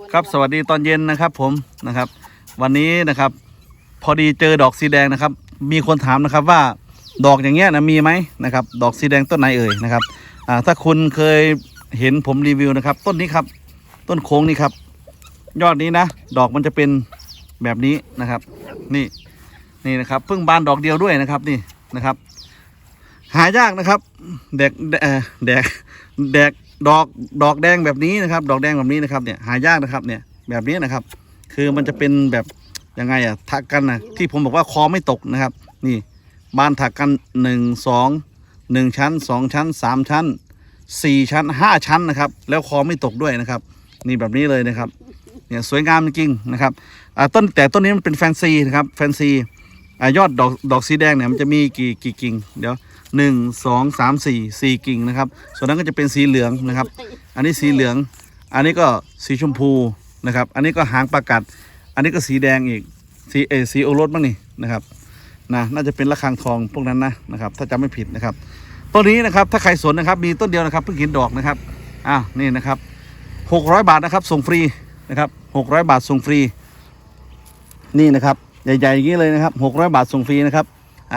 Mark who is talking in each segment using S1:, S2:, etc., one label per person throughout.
S1: ว
S2: ครับสวัสดีตอนเย็นนะครับผมนะครับ วันนี้นะครับ พอดีเจอดอกสีแดงนะครับ มีคนถามนะครับว่าดอกอย่างเงี้ยนะมีไหมนะครับ ดอกสีแดงต้นไหนเอ่ยนะครับอ่าถ้าคุณเคยเห็นผมรีวิวนะครับ ต้นนี้ครับ ต้นโค้งนี่ครับ ยอดนี้นะ ดอกมันจะเป็นแบบนี้นะครับ นี่นี่นะครับเพิ่งบานดอกเดียวด้วยนะครับนี่นะครับ หายากนะครับ แดกแดกแดก ดอกดอกแดงแบบนี้นะครับ ดอกแดงแบบนี้นะครับเนี่ยหายากนะครับเนี่ยแบบนี้นะครับ คือมันจะเป็นแบบยังไงอะถักกันนะที่ผมบอกว่าคอไม่ตกนะครับ นี่บานถักกันหนึ่งสองหนึ่งชั้นสองชั้นสามชั้นสี่ชั้นห้าชั้นนะครับ แล้วคอไม่ตกด้วยนะครับ นี่แบบนี้เลยนะครับเนี่ยสวยงามจริงๆนะครับต้นแต่ต้นนี้มันเป็นแฟนซีนะครับแฟนซียอดดอกดอกสีแดงเนี่ยมันจะมีกี่กี่กิ่งเดี๋ยว หนึ่งสองสามสี่สี่กิ่งนะครับ ส่วนนั้นก็จะเป็นสีเหลืองนะครับ อันนี้สีเหลือง อันนี้ก็สีชมพูนะครับ อันนี้ก็หางประกัด อันนี้ก็สีแดงอีก สีเอสีโอรสบ้างนี่นะครับนะน่าจะเป็นระฆังทองพวกนั้นนะนะครับ ถ้าจำไม่ผิดนะครับต้นนี้นะครับถ้าใครสนนะครับมีต้นเดียวนะครับเพิ่งเห็นดอกนะครับอ้าวนี่นะครับหกร้อยบาทนะครับส่งฟรีนะครับหกร้อยบาทส่งฟรี นี่นะครับใหญ่ๆอย่างนี้เลยนะครับหกร้อยบาทส่งฟรีนะครับ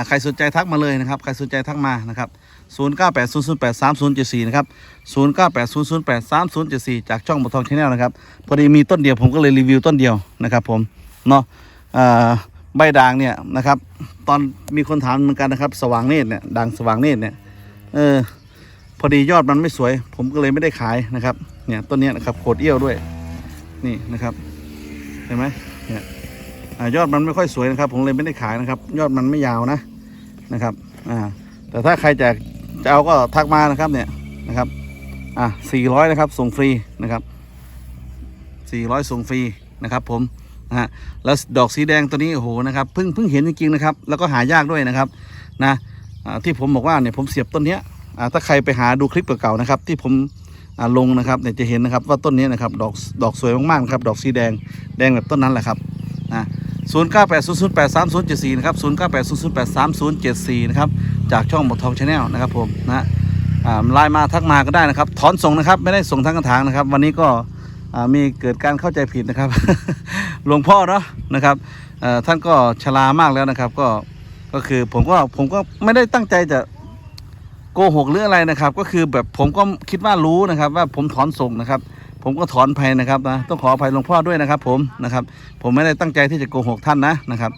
S2: ใครสนใจทักมาเลยนะครับ ใครสนใจทักมานะครับศูนย์เก้าแปดศูนย์ศูนย์แปดสามศูนย์จ็ดสี่นะครับศูนย์เก้าแปดศูนย์ศูนย์แปดสามศูนย์เจ็ดสี่จากช่องบททองชาแนลนะครับ พอดีมีต้นเดียวผมก็เลยรีวิวต้นเดียวนะครับผมเนาะใบด่างเนี่ยนะครับ ตอนมีคนถามเหมือนกันนะครับ สว่างเนตรเนี่ยด่างสว่างเนตรเนี่ยเออพอดียอดมันไม่สวย ผมก็เลยไม่ได้ขายนะครับ เนี่ยต้นเนี้ยนะครับโคดเอี้ยวด้วย นี่นะครับ เห็นไหมเนี่ย ยอดมันไม่ค่อยสวยนะครับ ผมเลยไม่ได้ขายนะครับ ยอดมันไม่ยาวนะนะครับอ่าแต่ถ้าใครจะจะเอาก็ทักมานะครับเนี่ยนะครับอ่าสี่ร้อยนะครับส่งฟรีนะครับสี่ร้อยส่งฟรีนะครับ ผมนะฮะแล้วดอกสีแดงตัวนี้โอ้โหนะครับเพิ่งเพิ่งเห็นจริงๆนะครับ แล้วก็หายากด้วยนะครับนะอ่าที่ผมบอกว่าเนี่ยผมเสียบต้นเนี้ยอ่าถ้าใครไปหาดูคลิปเก่าๆนะครับ ที่ผมลงนะครับเนี่ยจะเห็นนะครับว่าต้นนี้นะครับดอกดอกสวยมากๆครับดอกสีแดงแดงแบบต้นนั้นแหละครับนะ 0980083074 นะครับ 0980083074 นะครับ จากช่องหมดทองชาแนลนะครับผมนะไลน์มาทักมาก็ได้นะครับ ถอนส่งนะครับ ไม่ได้ส่งทั้งกระถางนะครับ วันนี้ก็มีเกิดการเข้าใจผิดนะครับ หลวงพ่อเนาะนะครับท่านก็ชรามากแล้วนะครับ ก็ก็คือผมก็ผมก็ไม่ได้ตั้งใจจะโกหกหรืออะไรนะครับ ก็คือแบบผมก็คิดว่ารู้นะครับ ว่าผมถอนส่งนะครับ ผมก็ถอนภัยนะครับนะต้องขออภัยหลวงพ่อด้วยนะครับ ผมนะครับ ผมไม่ได้ตั้งใจที่จะโกหกท่านนะนะครับ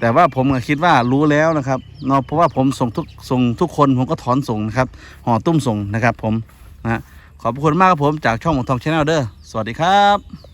S2: แต่ว่าผมคิดว่ารู้แล้วนะครับเนาะเพราะว่าผมส่งทุกส่งทุกคนผมก็ถอนส่งนะครับห่อตุ้มส่งนะครับ ผมนะขอบคุณมากครับผมจากช่องของทองชาแนลเด้อสวัสดีครับ